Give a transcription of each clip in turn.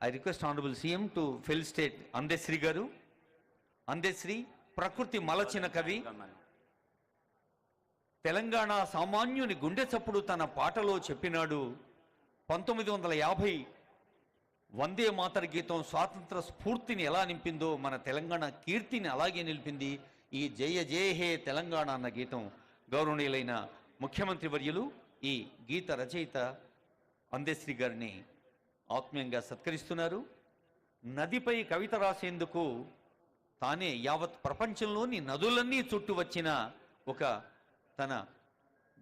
I request honourable CM to felicitate Andesri గారు అందేశ్రీ ప్రకృతి మలచిన కవి తెలంగాణ సామాన్యుని గుండె చప్పుడు తన పాటలో చెప్పినాడు పంతొమ్మిది వందల యాభై వందే మాతర గీతం స్వాతంత్ర స్ఫూర్తిని ఎలా నింపిందో మన తెలంగాణ కీర్తిని అలాగే నిలిపింది ఈ జయ జయ హే తెలంగాణ అన్న గీతం గౌరవనీయులైన ముఖ్యమంత్రి వర్యులు ఈ గీత రచయిత అందేశ్రీ గారిని ఆత్మీయంగా సత్కరిస్తున్నారు. నదిపై కవిత రాసేందుకు తానే యావత్ ప్రపంచంలోని నదులన్నీ చుట్టూ వచ్చిన ఒక తన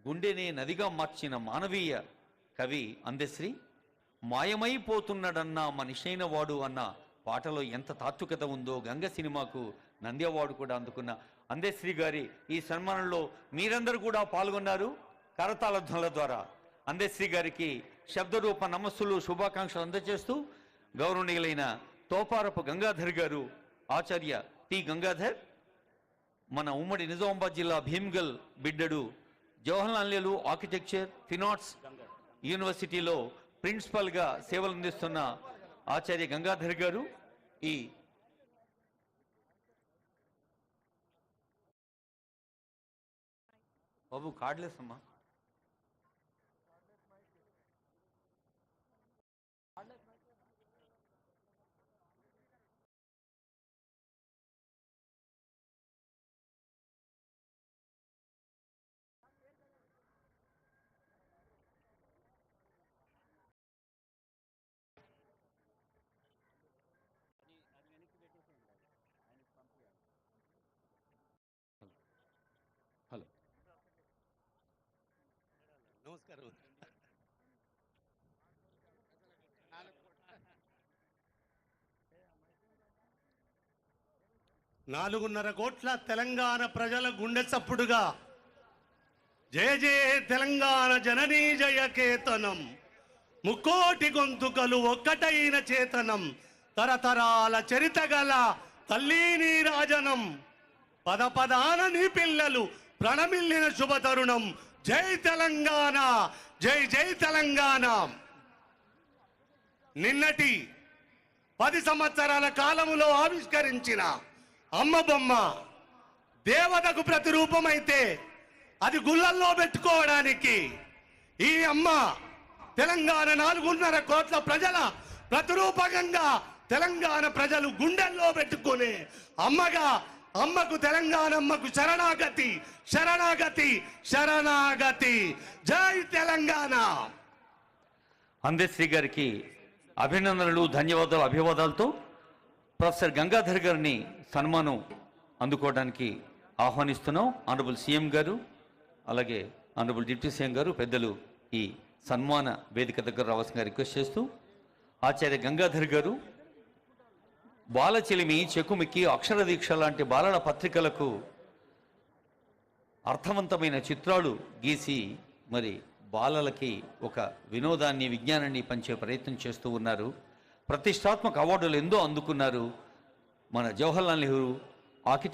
గుండెనే నదిగా మార్చిన మానవీయ కవి అందశ్రీ మాయమైపోతున్నాడన్న మనిషైన వాడు అన్న పాటలో ఎంత తాత్వికత ఉందో గంగ సినిమాకు నంది అవార్డు కూడా అందుకున్న అందశ్రీ గారి ఈ సన్మానంలో మీరందరూ కూడా పాల్గొన్నారు. కరతాలధ్వనాల ద్వారా. అందశ్రీ గారికి శబ్దరూప నమస్సులు శుభాకాంక్షలు అందజేస్తూ గౌరవనీయులైన తోపారపు గంగాధర్ గారు ఆచార్య టి గంగాధర్ మన ఉమ్మడి నిజామాబాద్ జిల్లా Bheemgal బిడ్డడు Jawaharlal Nehru architecture fine arts యూనివర్సిటీలో ప్రిన్సిపల్గా సేవలు అందిస్తున్న ఆచార్య గంగాధర్ గారు ఈ బాబు కార్డులెస్ నమస్కారం. నాలుగున్నర కోట్ల తెలంగాణ ప్రజల గుండె చప్పుడుగా. జయ జయ తెలంగాణ జననీ జయ కేతనం. ముక్కోటి గొంతుకలు ఒక్కటైన చేతనం. తరతరాల చరిత గల తల్లి నీ రాజనం. పద పదాన నీ పిల్లలు ప్రణమిల్లిన శుభ తరుణం. జై తెలంగాణ జై జై తెలంగాణ. నిన్నటి పది సంవత్సరాల కాలములో ఆవిష్కరించిన అమ్మ బొమ్మ దేవతకు ప్రతిరూపమైతే అది గుళ్ళల్లో పెట్టుకోవడానికి ఈ అమ్మ తెలంగాణ నాలుగున్నర కోట్ల ప్రజల ప్రతిరూపకంగా తెలంగాణ ప్రజలు గుండెల్లో పెట్టుకునే అమ్మగా అమ్మకు తెలంగాణ అమ్మకు శరణాగతి శరణాగతి శరణాగతి. జై తెలంగాణ. అందశ్రీ గారికి అభినందనలు ధన్యవాదాలు అభివాదాలతో ప్రొఫెసర్ గంగాధర్ గారిని సన్మానం అందుకోవడానికి ఆహ్వానిస్తున్నాం. ఆనరబుల్ సీఎం గారు అలాగే ఆనరబుల్ డిప్యూటీ సీఎం గారు పెద్దలు ఈ సన్మాన వేదిక దగ్గర రావాల్సిందిగా రిక్వెస్ట్ చేస్తూ ఆచార్య గంగాధర్ గారు బాలచిలిమి చెకుమికి అక్షర దీక్ష లాంటి బాలల పత్రికలకు అర్థవంతమైన చిత్రాలు గీసి మరి బాలలకి ఒక వినోదాన్ని విజ్ఞానాన్ని పంచే ప్రయత్నం చేస్తూ ఉన్నారు. ప్రతిష్టాత్మక అవార్డులు ఎందో అందుకున్నారు మన జవహర్లాల్ నెహ్రూ ఆకిటి